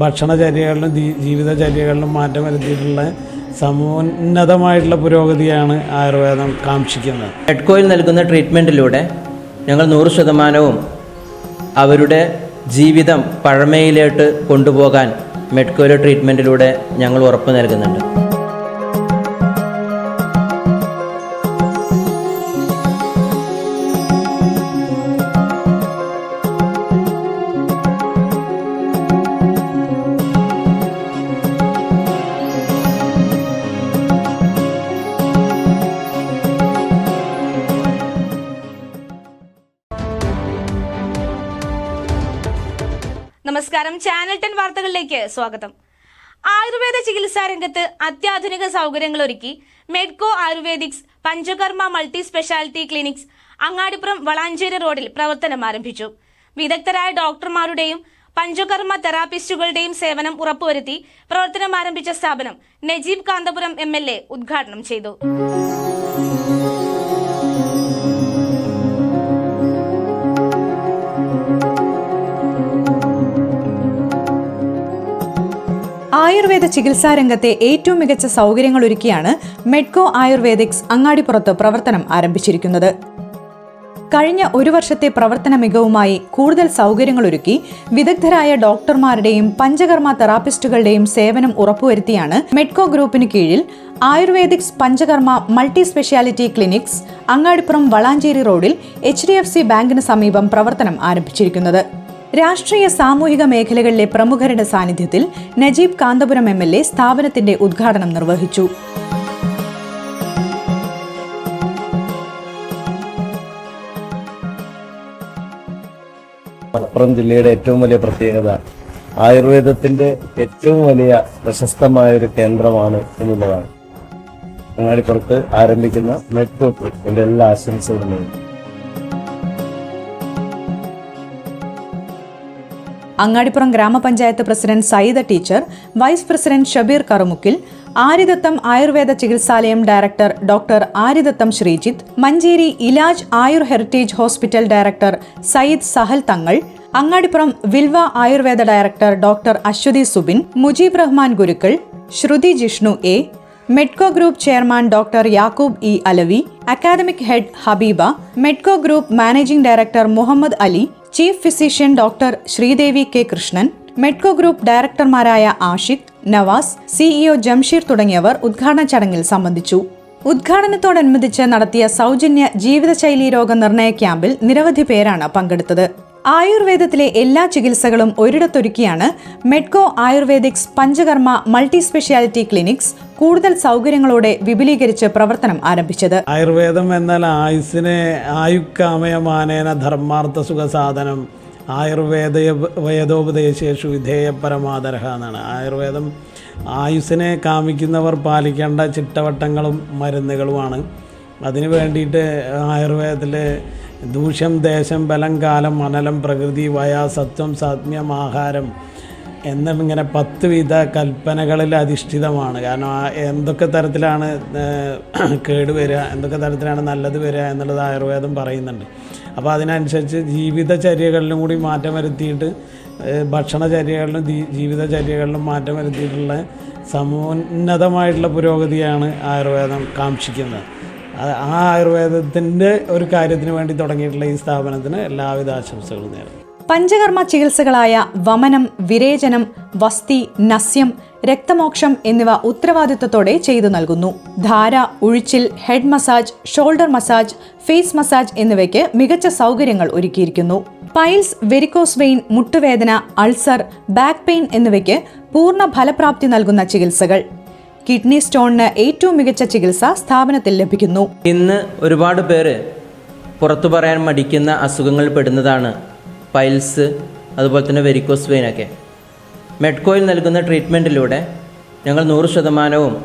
ഭക്ഷണചര്യകളിലും ജീവിതചര്യകളിലും മാറ്റം വരുത്തിയിട്ടുള്ള സമോന്നതമായിട്ടുള്ള പുരോഗതിയാണ് ആയുർവേദം കാക്ഷിക്കുന്നത്. മെഡ്കോയിൽ നൽകുന്ന ട്രീറ്റ്മെന്റിലൂടെ ഞങ്ങൾ നൂറ് ശതമാനവും അവരുടെ ജീവിതം പഴമയിലോട്ട് കൊണ്ടുപോകാൻ മെഡ്കോയിലെ ട്രീറ്റ്മെന്റിലൂടെ ഞങ്ങൾ ഉറപ്പ് നൽകുന്നുണ്ട്. നമസ്കാരം. ചാനൽ ടെൻ വാർത്തകളിലേക്ക് സ്വാഗതം. ആയുർവേദ ചികിത്സാ രംഗത്ത് അത്യാധുനിക സൗകര്യങ്ങൾ ഒരുക്കി Medco Ayurvedics Panchakarma multi speciality clinics Angadippuram Valanchery റോഡിൽ പ്രവർത്തനം ആരംഭിച്ചു. വിദഗ്ധരായ ഡോക്ടർമാരുടെയും പഞ്ചകർമ്മ തെറാപ്പിസ്റ്റുകളുടെയും സേവനം ഉറപ്പുവരുത്തി പ്രവർത്തനം ആരംഭിച്ച സ്ഥാപനം നജീബ് കാന്തപുരം എം ഉദ്ഘാടനം ചെയ്തു. ആയുർവേദ ചികിത്സാ രംഗത്തെ ഏറ്റവും മികച്ച സൗകര്യങ്ങൾ ഒരുക്കിയാണ് മെഡ്കോ ആയുർവേദിക്സ് അങ്ങാടിപ്പുറത്ത് പ്രവർത്തനം ആരംഭിച്ചിരിക്കുന്നത്. കഴിഞ്ഞ ഒരു വർഷത്തെ പ്രവർത്തന മികവുമായി കൂടുതൽ സൗകര്യങ്ങൾ ഒരുക്കി വിദഗ്ധരായ ഡോക്ടർമാരുടെയും പഞ്ചകർമ്മ തെറാപ്പിസ്റ്റുകളുടെയും സേവനം ഉറപ്പുവരുത്തിയാണ് മെഡ്കോ ഗ്രൂപ്പിന് കീഴിൽ Ayurvedics Panchakarma multi speciality clinics Angadippuram Valanchery റോഡിൽ എച്ച് ബാങ്കിന് സമീപം പ്രവർത്തനം ആരംഭിച്ചിരിക്കുന്നത്. രാഷ്ട്രീയ സാമൂഹിക മേഖലകളിലെ പ്രമുഖരുടെ സാന്നിധ്യത്തിൽ Najeeb Kanthapuram M L A സ്ഥാപനത്തിന്റെ ഉദ്ഘാടനം നിർവഹിച്ചു. മലപ്പുറം ജില്ലയുടെ ഏറ്റവും വലിയ പ്രത്യേകത ആയുർവേദത്തിന്റെ ഏറ്റവും വലിയ പ്രശസ്തമായ ഒരു കേന്ദ്രമാണ് എന്നുള്ളതാണ്. അങ്ങാടിപ്പുറത്ത് ആരംഭിക്കുന്ന മെട്രോ എന്റെ എല്ലാ ആശംസകളും Angadippuram grama panchayat president Sayyida teacher vice president Shabeer Karumukkil Aryadattam Ayurveda ചികിത്സാലയം director doctor Aryadattam Sreejith Manjeri Ilaj Ayur heritage hospital director Sayyid Sahal Thangal Angadippuram Vilva Ayurveda director doctor Aswathi Subin Mujeeb Rahman Gurukkal Sruthi Jishnu A Medco group chairman doctor Yakub E Alavi academic head Habeeba Medco group managing director Muhammad Ali chief physician doctor Sreedevi K Krishnan Medco group ഡയറക്ടർമാരായ Ashiq Navas CEO Jamsheer തുടങ്ങിയവർ ഉദ്ഘാടന ചടങ്ങിൽ സംബന്ധിച്ചു. ഉദ്ഘാടനത്തോടനുബന്ധിച്ച് നടത്തിയ സൗജന്യ ജീവിതശൈലി രോഗ നിർണയ ക്യാമ്പിൽ നിരവധി പേരാണ് പങ്കെടുത്തത്. ആയുർവേദത്തിലെ എല്ലാ ചികിത്സകളും ഒരിടത്തൊരുക്കിയാണ് Medco Ayurvedics Panchakarma multi speciality clinics കൂടുതൽ സൗകര്യങ്ങളോടെ വിപുലീകരിച്ച് പ്രവർത്തനം ആരംഭിച്ചത്. ആയുർവേദം എന്നാൽ ആയുസിനെ ആയുക്കാമയമാനേന ധർമാർത്ഥ സുഖസാധനം. ആയുർവേദ വേദോപദേശേഷു വിധേയ പരമാദരഹ എന്നാണ്. ആയുർവേദം ആയുസ്സിനെ കാമിക്കുന്നവർ പാലിക്കേണ്ട ചിട്ടവട്ടങ്ങളും മരുന്നുകളുമാണ്. അതിനു വേണ്ടിയിട്ട് ആയുർവേദത്തിൽ ദൂഷ്യം ദേശം ബലം കാലം അനലം പ്രകൃതി വയ സത്വം സാത്മ്യം ആഹാരം എന്നിങ്ങനെ പത്ത് വിധ കൽപ്പനകളിൽ അധിഷ്ഠിതമാണ്. കാരണം എന്തൊക്കെ തരത്തിലാണ് കേട് വരിക എന്തൊക്കെ തരത്തിലാണ് നല്ലത് വരിക എന്നുള്ളത് ആയുർവേദം പറയുന്നുണ്ട്. അപ്പോൾ അതിനനുസരിച്ച് ജീവിതചര്യകളിലും കൂടി മാറ്റം വരുത്തിയിട്ട് ഭക്ഷണചര്യകളിലും ജീവിതചര്യകളിലും മാറ്റം വരുത്തിയിട്ടുള്ള സമുന്നതമായിട്ടുള്ള പുരോഗതിയാണ് ആയുർവേദം കാക്ഷിക്കുന്നത്. അത് ആ ആയുർവേദത്തിന്റെ ഒരു കാര്യത്തിന് വേണ്ടി തുടങ്ങിയിട്ടുള്ള ഈ സ്ഥാപനത്തിന് എല്ലാവിധ ആശംസകളും നേരുന്നു. പഞ്ചകർമ്മ ചികിത്സകളായ വമനം വിരേചനം വസ്തി നസ്യം രക്തമോക്ഷം എന്നിവ ഉത്തരവാദിത്വത്തോടെ ചെയ്തു നൽകുന്നു. ധാര ഉഴിച്ചിൽ head massage shoulder massage face massage എന്നിവയ്ക്ക് മികച്ച സൗകര്യങ്ങൾ ഒരുക്കിയിരിക്കുന്നു. പൈൽസ് വെരിക്കോസ് വെയിൻ മുട്ടുവേദന അൾസർ ബാക്ക് പെയിൻ എന്നിവയ്ക്ക് പൂർണ ഫലപ്രാപ്തി നൽകുന്ന ചികിത്സകൾ. കിഡ്നി സ്റ്റോണിന് ഏറ്റവും മികച്ച ചികിത്സ സ്ഥാപനത്തിൽ ലഭിക്കുന്നു. ഇന്ന് ഒരുപാട് പേര് പുറത്തു പറയാൻ മടിക്കുന്ന അസുഖങ്ങൾ പെടുന്നതാണ് പൈൽസ് അതുപോലെ തന്നെ വെരിക്കോസ് വെയിനൊക്കെ മെഡ്കോയിൽ നൽകുന്ന ട്രീറ്റ്മെന്റിലൂടെ ഞങ്ങൾ നൂറ് ശതമാനവും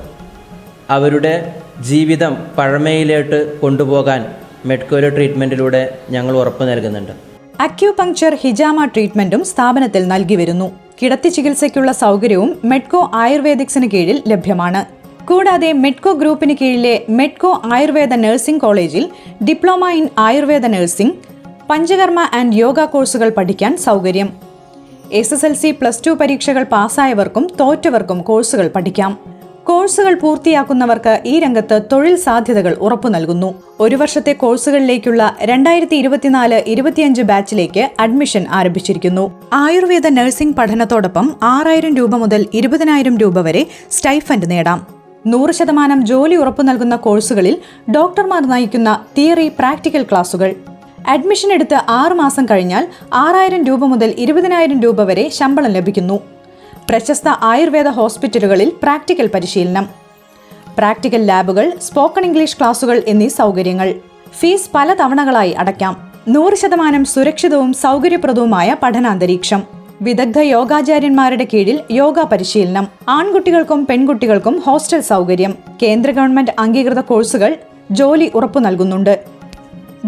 അവരുടെ ജീവിതം പഴമയിലോട്ട് കൊണ്ടുപോകാൻ മെഡ്കോയിലെ ട്രീറ്റ്മെന്റിലൂടെ ഞങ്ങൾ ഉറപ്പ് നൽകുന്നുണ്ട്. അക്യൂപങ്ക്ചർ ഹിജാമ ട്രീറ്റ്മെന്റും സ്ഥാപനത്തിൽ നൽകി വരുന്നു. കിടത്തി ചികിത്സയ്ക്കുള്ള സൗകര്യവും മെഡ്കോ ആയുർവേദിക്സിന് കീഴിൽ ലഭ്യമാണ്. കൂടാതെ മെഡ്കോ ഗ്രൂപ്പിന് കീഴിലെ മെഡ്കോ ആയുർവേദ നഴ്സിംഗ് കോളേജിൽ diploma in Ayurveda nursing Panchakarma and yoga കോഴ്സുകൾ പഠിക്കാൻ സൗകര്യം. S S L C plus two പരീക്ഷകൾ പാസ്സായവർക്കും തോറ്റവർക്കും കോഴ്സുകൾ പഠിക്കാം. കോഴ്സുകൾ പൂർത്തിയാക്കുന്നവർക്ക് ഈ രംഗത്ത് തൊഴിൽ സാധ്യതകൾ ഉറപ്പു നൽകുന്നു. ഒരു വർഷത്തെ കോഴ്സുകളിലേക്കുള്ള രണ്ടായിരത്തി ഇരുപത്തിനാല് ഇരുപത്തിയഞ്ച് ബാച്ചിലേക്ക് അഡ്മിഷൻ ആരംഭിച്ചിരിക്കുന്നു. ആയുർവേദ നഴ്സിംഗ് പഠനത്തോടൊപ്പം ആറായിരം രൂപ മുതൽ ഇരുപതിനായിരം രൂപ വരെ സ്റ്റൈഫൻഡ് നേടാം. നൂറ് ശതമാനം ജോലി ഉറപ്പു നൽകുന്ന കോഴ്സുകളിൽ ഡോക്ടർമാർ നയിക്കുന്ന തിയറി പ്രാക്ടിക്കൽ ക്ലാസുകൾ. അഡ്മിഷൻ എടുത്ത് ആറുമാസം കഴിഞ്ഞാൽ ആറായിരം രൂപ മുതൽ ഇരുപതിനായിരം രൂപ വരെ ശമ്പളം ലഭിക്കുന്നു. പ്രശസ്ത ആയുർവേദ ഹോസ്പിറ്റലുകളിൽ പ്രാക്ടിക്കൽ പരിശീലനം. പ്രാക്ടിക്കൽ ലാബുകൾ സ്പോക്കൺ ഇംഗ്ലീഷ് ക്ലാസുകൾ എന്നീ സൗകര്യങ്ങൾ. ഫീസ് പല തവണകളായി അടയ്ക്കാം. നൂറ് ശതമാനം സുരക്ഷിതവും സൗകര്യപ്രദവുമായ പഠനാന്തരീക്ഷം. വിദഗ്ധ യോഗാചാര്യന്മാരുടെ കീഴിൽ യോഗ പരിശീലനം. ആൺകുട്ടികൾക്കും പെൺകുട്ടികൾക്കും ഹോസ്റ്റൽ സൗകര്യം. കേന്ദ്ര ഗവൺമെന്റ് അംഗീകൃത കോഴ്സുകൾ ജോലി ഉറപ്പു നൽകുന്നുണ്ട്.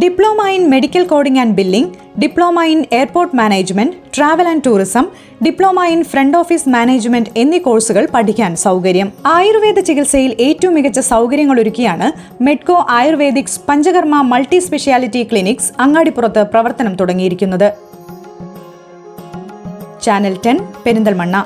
Diploma in medical coding and billing diploma in airport management travel and tourism diploma in front office management എന്നീ കോഴ്സുകൾ പഠിക്കാൻ സൗകര്യം. ആയുർവേദ ചികിത്സയിൽ ഏറ്റവും മികച്ച സൗകര്യങ്ങൾ ഒരുക്കിയാണ് Medco Ayurvedics Panchakarma multi speciality clinics അങ്ങാടിപ്പുറത്ത് പ്രവർത്തനം തുടങ്ങിയിരിക്കുന്നത്. Channel ten Perinthalmanna.